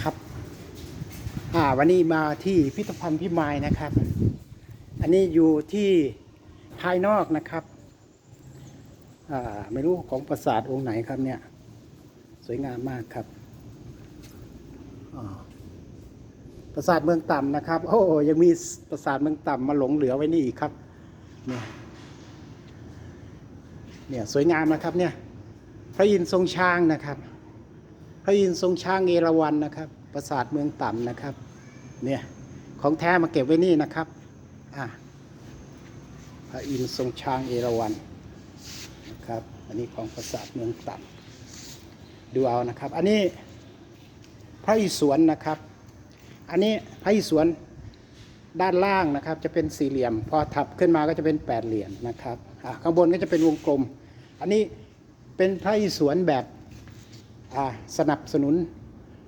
นะครับอ่าวันนี้มาที่พิพิธภัณฑ์พิมายนะครับ อันนี้อยู่ที่ภายนอกนะครับอ่าไม่รู้ของปราสาทองค์ไหนครับเนี่ย สวยงามมากครับปราสาทเมืองต่ำนะครับ โอ้ยังมีปราสาทเมืองต่ำมาหลงเหลือไว้นี่อีกครับ เนี่ยเนี่ยสวยงามนะครับเนี่ยพระอินทร์ทรงช้างนะครับ พระอินทร์ทรงช้างเอราวัณนะครับ ปราสาทเมืองต่ำนะครับ เนี่ยของแท้มาเก็บไว้นี่นะครับอะพระอินทร์ทรงช้างเอราวัณนะครับ อันนี้ของปราสาทเมืองต่ำดูเอานะครับ อันนี้พระอิศวรนะครับ อันนี้พระอิศวรด้านล่างนะครับ จะเป็นสี่เหลี่ยม พอถับขึ้นมาก็จะเป็นแปดเหลี่ยมนะครับอะข้างบนก็จะเป็นวงกลม อันนี้เป็นพระอิศวรแบบ สนับสนุน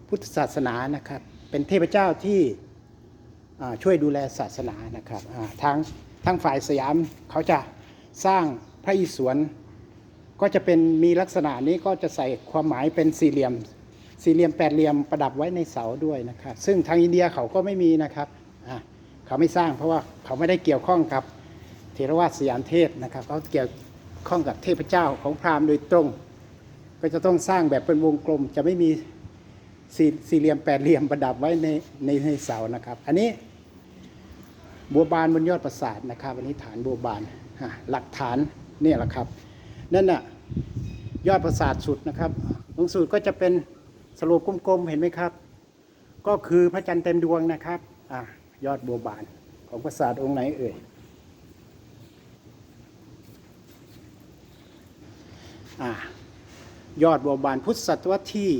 พุทธศาสนานะครับ เป็นเทพเจ้าที่ช่วยดูแลศาสนานะครับทางทางฝ่ายสยามเขาจะสร้างพระอิศวรก็จะเป็นมีลักษณะนี้ก็จะใส่ความหมายเป็นสี่เหลี่ยม สี่เหลี่ยมแปดเหลี่ยมประดับไว้ในเสาด้วยนะครับ ซึ่งทางอินเดียเขาก็ไม่มีนะครับเขาไม่สร้างเพราะว่าเขาไม่ได้เกี่ยวข้องกับเทรวาสสยามเทศนะครับเขาเกี่ยวข้องกับเทพเจ้าของพราหมณ์โดยตรง ก็จะต้องสร้างแบบเป็นวงกลม จะไม่มีสี่สี่เหลี่ยมแปดเหลี่ยมประดับไว้ในในในเสานะครับ อันนี้บัวบานบนยอดปราสาทนะครับอันนี้ฐานบัวบานหลักฐานเนี่ยแหละครับนั่นน่ะยอดปราสาทสุดนะครับตรงสุดก็จะเป็นสโลปกลมๆเห็นไหมครับ ก็คือพระจันทร์เต็มดวงนะครับอะยอดบัวบานของปราสาทองค์ไหนเอ่ยอะ ยอดบัวบานพุทธศตวรรษที่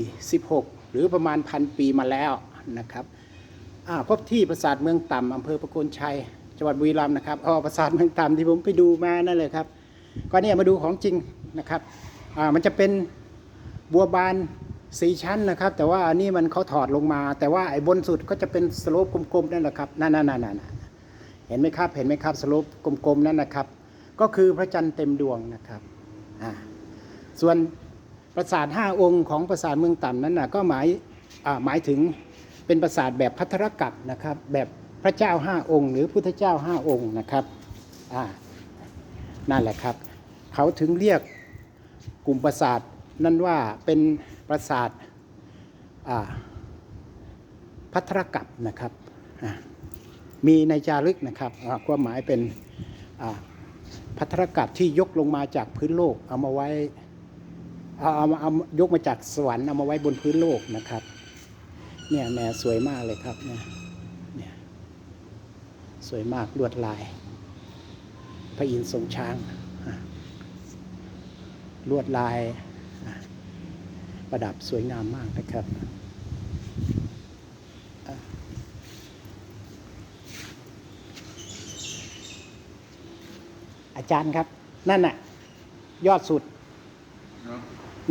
16 หรือประมาณพันปีมาแล้วนะครับพบที่ปราสาทเมืองต่ำอำเภอประโคนชัยจังหวัดบุรีรัมย์นะครับอ๋อปราสาทเมืองต่ำที่ผมไปดูมานั่นเลยครับก็เนี่ยมาดูของจริงนะครับมันจะเป็นบัวบานสีชั้นนะครับ แต่ว่าอันนี้มันเขาถอดลงมา แต่ว่าไอ้บนสุดก็จะเป็นสโลปกลมๆนั่นแหละครับนั่นนั่นนั่นเห็นไหมครับเห็นไหมครับสโลปกลมๆนั่นนะครับ ก็คือพระจันทร์เต็มดวงนะครับส่วน ปราสาทห้าองค์ของปราสาทเมืองต่ำนั้นนะก็หมายหมายถึงเป็นปราสาทแบบพัทรกัปนะครับ แบบพระเจ้าห้าองค์ หรือพุทธเจ้าห้าองค์นะครับนั่นแหละครับ เขาถึงเรียกกลุ่มปราสาทนั้นว่าเป็นปราสาทพัทรกัปนะครับมีในจารึกนะครับความหมายเป็นพัทรกัปที่ยกลงมาจากพื้นโลกเอามาไว้ เอาเอาเอายกมาจากสวรรค์เอามาไว้บนพื้นโลกนะครับ เนี่ยแหมสวยมากเลยครับเนี่ยเนี่ยสวยมากลวดลาย พระอินทร์ทรงช้างลวดลายประดับสวยงามมากนะครับอาจารย์ครับ นั่นน่ะ ยอดสุด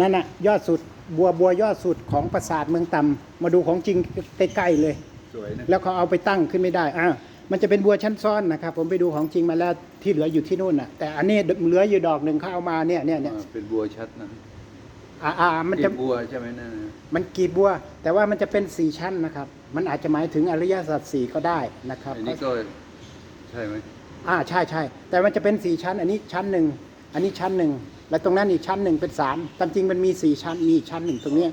นั่นน่ะยอดสุดบัวบัวยอดสุดของปราสาทเมืองต่ำมาดูของจริงใกล้ๆเลย สวยนะแล้วเขาเอาไปตั้งขึ้นไม่ได้อ่ามันจะเป็นบัวชั้นซ้อนนะครับ ผมไปดูของจริงมาแล้วที่เหลืออยู่ที่นู่นน่ะ แต่อันนี้เหลืออยู่ดอกหนึ่งเขาเอามาเนี่ยเนี่ยเนี่ยอ่าเป็นบัวชัดนะอ่าอ่ามันจะกลีบบัวใช่ไหมนั่นนะมันกีบบัว แต่ว่ามันจะเป็นสี่ชั้นนะครับ มันอาจจะหมายถึงอริยสัจสี่ก็ได้นะครับอันนี้ก็ใช่ไหมอ่าใช่ใช่แต่มันจะเป็นสี่ชั้น อันนี้ชั้นหนึ่ง อันนี้ชั้นหนึ่ง แล้วตรงนั้นอีกชั้นหนึ่งเป็นสามตามจริงมันมีสี่ชั้น มีอีกชั้นหนึ่งตรงเนี้ย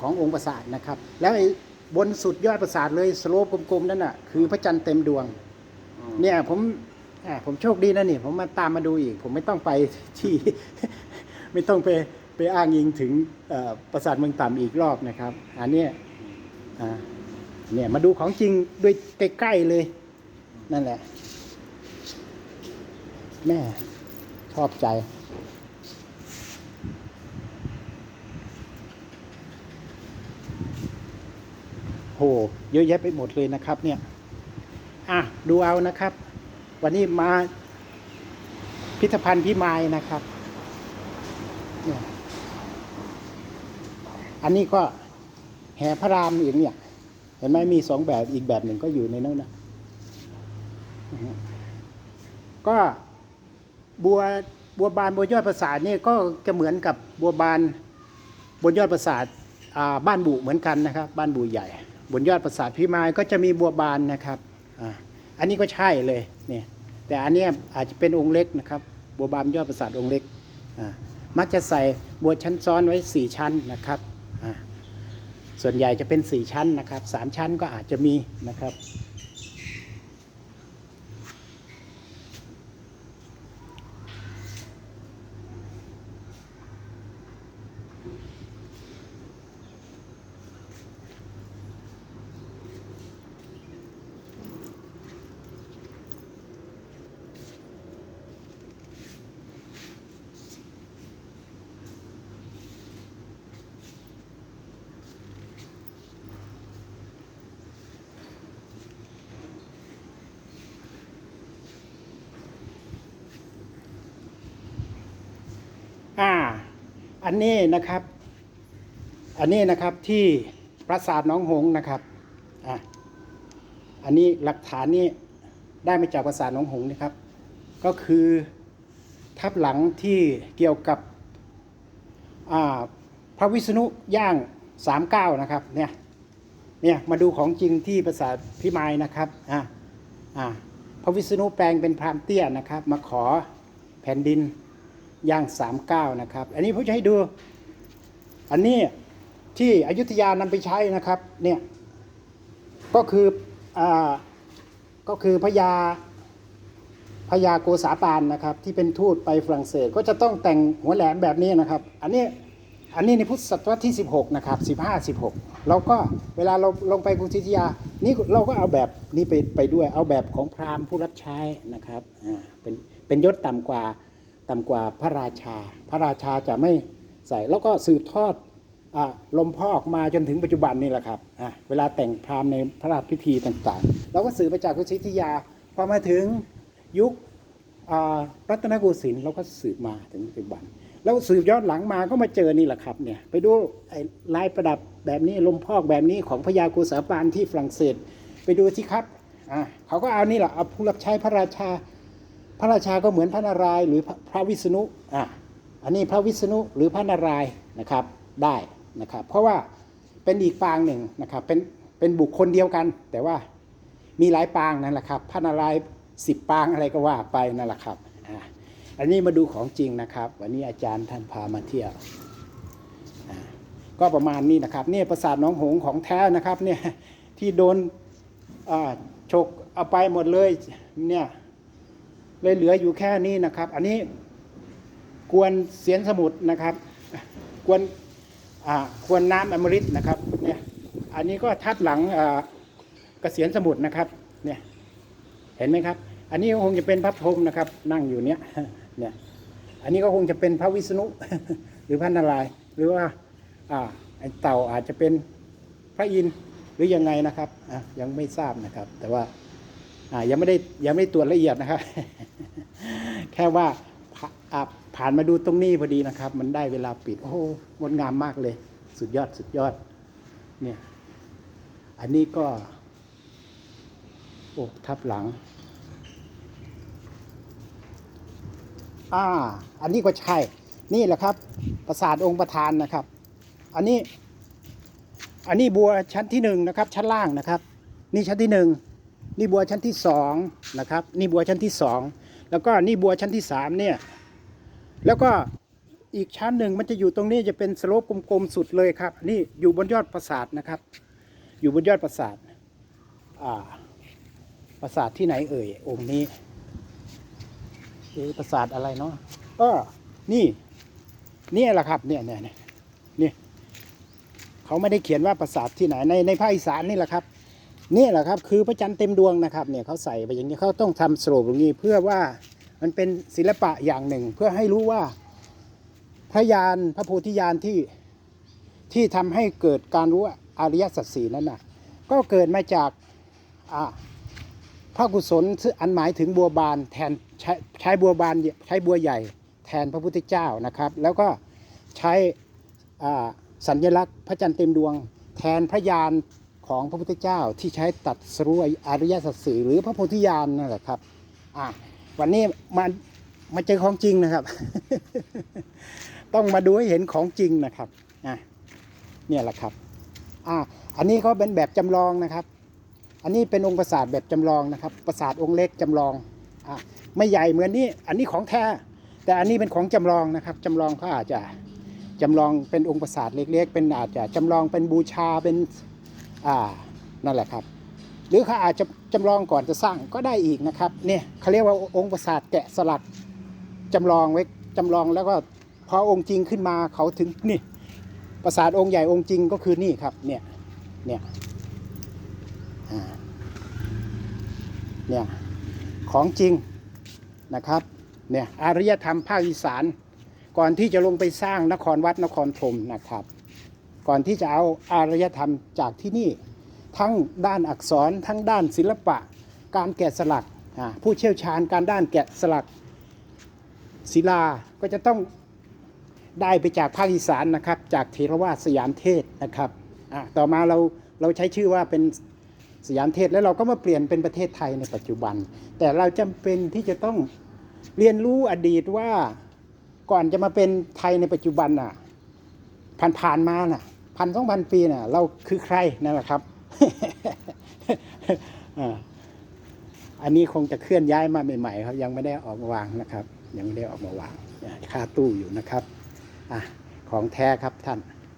ขององค์ปราสาทนะครับ แล้วไอ้บนสุดยอดปราสาทเลยสโลปกลมๆนั่นน่ะคือพระจันทร์เต็มดวง เนี่ยผมผมโชคดีนะนี่ ผมมาตามมาดูอีก ผมไม่ต้องไปที่ ไม่ต้องไปไปอ้างอิงถึงปราสาทเมืองต่ำอีกรอบนะครับ อันนี้เนี่ยมาดูของจริงด้วยใกล้ๆเลยนั่นแหละ แม่ชอบใจ โห เยอะแยะไปหมดเลยนะครับเนี่ย อะ ดูเอานะครับ วันนี้มาพิพิธภัณฑ์พิมายนะครับเนี่ยอันนี้ก็แห่พระรามอีกเนี่ย เห็นไหมมีสองแบบอีกแบบหนึ่งก็อยู่ในนั้นนะก็ บัวบัวบานบนยอดปราสาทนี่ก็จะเหมือนกับบัวบานบนยอดปราสาทบ้านบุเหมือนกันนะครับ บ้านบุใหญ่ บนยอดปราสาทพิมายก็จะมีบัวบานนะครับอ,อันนี้ก็ใช่เลยเนี่ยแต่อันนี้อาจจะเป็นองค์เล็กนะครับ บัวบานยอดปราสาทองค์เล็กมักจะใส่บัวชั้นซ้อนไว้สี่ชั้นนะครับส่วนใหญ่จะเป็นสี่ชั้นนะครับสามชั้นก็อาจจะมีนะครับ อ่า อันนี้นะครับ อันนี้นะครับที่ปราสาทน้องหงนะครับ อ่าอันนี้หลักฐานนี้ได้มาจากปราสาทน้องหงนะครับ ก็คือทับหลังที่เกี่ยวกับอ่าพระวิษณุย่างสามก้านะครับ เนี่ย เนี่ย มาดูของจริงที่ปราสาทพิมายนะครับ อ่าอ่าพระวิษณุแปลงเป็นพรามเตี้ยนะครับ มาขอแผ่นดิน ย่าง 39 นะครับ อันนี้ผมจะให้ดู อันนี้ที่อยุธยานำไปใช้นะครับเนี่ยก็คืออ่าก็คือพญาพญาโกษาปานนะครับ ที่เป็นทูตไปฝรั่งเศสก็จะต้องแต่งหัวแหลมแบบนี้นะครับ อันนี้อันนี้ในพุทธศตวรรษที่ 16 นะครับ 15 16 เราก็เวลาเราลงไปกรุงศรีอยุธยานี่เราก็เอาแบบนี้ไปไปด้วยเอาแบบของพราหมณ์ผู้รับใช้นะครับอ่าเป็นเป็นยศต่ำกว่า ต่ำกว่าพระราชา พระราชาจะไม่ใส่แล้วก็สืบทอดอลมพ่อออกมาจนถึงปัจจุบันนี่แหละครับเวลาแต่งพราหมณ์ในพระราชพิธีต่างๆเราก็สืบมาจากกุศิทยาพอมาถึงยุครัตนโกสินทร์เราก็สืบมาถึงปัจจุบัน แล้วสืบย้อนหลังมาก็มาเจอนี่แหละครับเนี่ยไปดูไอ้ลายประดับแบบนี้ลมพอกแบบนี้ของพญาโกษาปานที่ฝรั่งเศส ไปดูสิครับเขาก็เอานี่แหละเอาผู้รับใช้พระราชา พระราชาก็เหมือนพระนารายณ์หรือพระวิษณุอะอันนี้พระวิษณุหรือพระนารายณ์นะครับได้นะครับเพราะว่าเป็นอีกปางหนึ่งนะครับเป็นเป็นบุคคลเดียวกัน แต่ว่ามีหลายปางนั่นแหละครับพระนารายณ์สิบปางอะไรก็ว่าไปนั่นแหละครับอะอันนี้มาดูของจริงนะครับ วันนี้อาจารย์ท่านพามาเที่ยวอะก็ประมาณนี้นะครับเนี่ยปราสาทน้องหงของแท้นะครับเนี่ยที่โดนอ่าฉกเอาไปหมดเลยเนี่ย เลยเหลืออยู่แค่นี้นะครับ อันนี้กวนเสียนสมุทรนะครับกวนอ่ากวนน้ำอมฤตนะครับเนี่ยอันนี้ก็ทับหลังอ่าเกษียณสมุทรนะครับเนี่ยเห็นไหมครับ อันนี้ก็คงจะเป็นพระพรหมนะครับ นั่งอยู่เนี้ยเนี่ยอันนี้ก็คงจะเป็นพระวิษณุหรือพระนารายณ์หรือว่าอ่าไอเต่าอาจจะเป็นพระอินทร์หรือยังไงนะครับอะยังไม่ทราบนะครับ แต่ว่า ยังไม่ได้ยังไม่ได้ตรวจละเอียดนะครับ แค่ว่าผ่านมาดูตรงนี้พอดีนะครับ มันได้เวลาปิด โอ้งดงามมากเลย สุดยอดสุดยอด เนี่ย อันนี้ก็ โอ้ทับหลัง อ่า อันนี้ก็ใช่ นี่แหละครับ ปราสาทองค์ประธานนะครับ อันนี้ อันนี้บัวชั้นที่หนึ่งนะครับ ชั้นล่างนะครับ นี่ชั้นที่หนึ่ง นี่บัวชั้นที่สองนะครับนี่บัวชั้นที่สองแล้วก็นี่บัวชั้นที่สามเนี่ยแล้วก็อีกชั้นหนึ่งมันจะอยู่ตรงนี้จะเป็นสโลปกลมๆสุดเลยครับ นี่อยู่บนยอดปราสาทนะครับ อยู่บนยอดปราสาทอ่าปราสาทที่ไหนเอ่ยองค์นี้เอปราสาทอะไรเนาะก็นี่นี่แหละครับเนี่ยเนี่ยเนี่ยเขาไม่ได้เขียนว่าปราสาทที่ไหนในในภาคอีสานนี่แหละครับ นี่แหละครับคือพระจันทร์เต็มดวงนะครับเนี่ยเขาใส่ไปอย่างนี้เขาต้องทำสโลปอย่างนี้เพื่อว่ามันเป็นศิลปะอย่างหนึ่ง เพื่อให้รู้ว่าพระยานพระโพธิญาณที่ที่ทำให้เกิดการรู้อริยสัจสีนั้นน่ะก็เกิดมาจากพระกุศลอันหมายถึงบัวบานแทนใช้ใช้บัวบานใช้บัวใหญ่ แทนพระพุทธเจ้านะครับ แล้วก็ใช้สัญลักษณ์พระจันทร์เต็มดวง แทนพระยาน ของพระพุทธเจ้าที่ใช้ตัดสรุยอริยสัจสี่หรือพระโพธิญาณนั่นแหละครับอะวันนี้มามาเจอของจริงนะครับ ต้องมาดูให้เห็นของจริงนะครับอะเนี่ยแหละครับอ่าอันนี้เขาเป็นแบบจำลองนะครับ อันนี้เป็นองค์ปราสาทแบบจำลองนะครับปราสาทองค์เล็กจำลองอะไม่ใหญ่เหมือนนี้อันนี้ของแท้แต่อันนี้เป็นของจำลองนะครับจำลองเขาอาจจะจำลองเป็นองค์ปราสาทเล็ก ๆ เป็นอาจจะจำลองเป็นบูชาเป็น อ่านั่นแหละครับ หรือเขาอาจจะจำลองก่อนจะสร้างก็ได้อีกนะครับเนี่ยเขาเรียกว่าองค์ปราสาทแกะสลักจำลองไว้จำลองแล้วก็พอองค์จริงขึ้นมาเขาถึงนี่ปราสาทองค์ใหญ่องค์จริงก็คือนี่ครับเนี่ยเนี่ยเนี่ยของจริงนะครับเนี่ยอารยธรรมภาคอีสานก่อนที่จะลงไปสร้างนครวัดนครธมนะครับ ก่อนที่จะเอาอารยธรรมจากที่นี่ ทั้งด้านอักษรทั้งด้านศิลปะ การแกะสลักผู้เชี่ยวชาญการด้านแกะสลักศิลาก็จะต้องได้ไปจากภาคอีสานนะครับ จากเทรวาสสยามเทศนะครับต่อมาเราเราใช้ชื่อว่าเป็นสยามเทศแล้วเราก็มาเปลี่ยนเป็นประเทศไทยในปัจจุบัน แต่เราจำเป็นที่จะต้องเรียนรู้อดีตว่าก่อนจะมาเป็นไทยในปัจจุบันน่ะผ่านๆมาน่ะ พันสองพันปีน่ะเราคือใครนั่นแหละครับ อันนี้คงจะเคลื่อนย้ายมาใหม่ๆครับ ยังไม่ได้ออกมาวางนะครับ ยังไม่ได้ออกมาวางอ่าคาตู้อยู่นะครับ อะของแท้ครับท่าน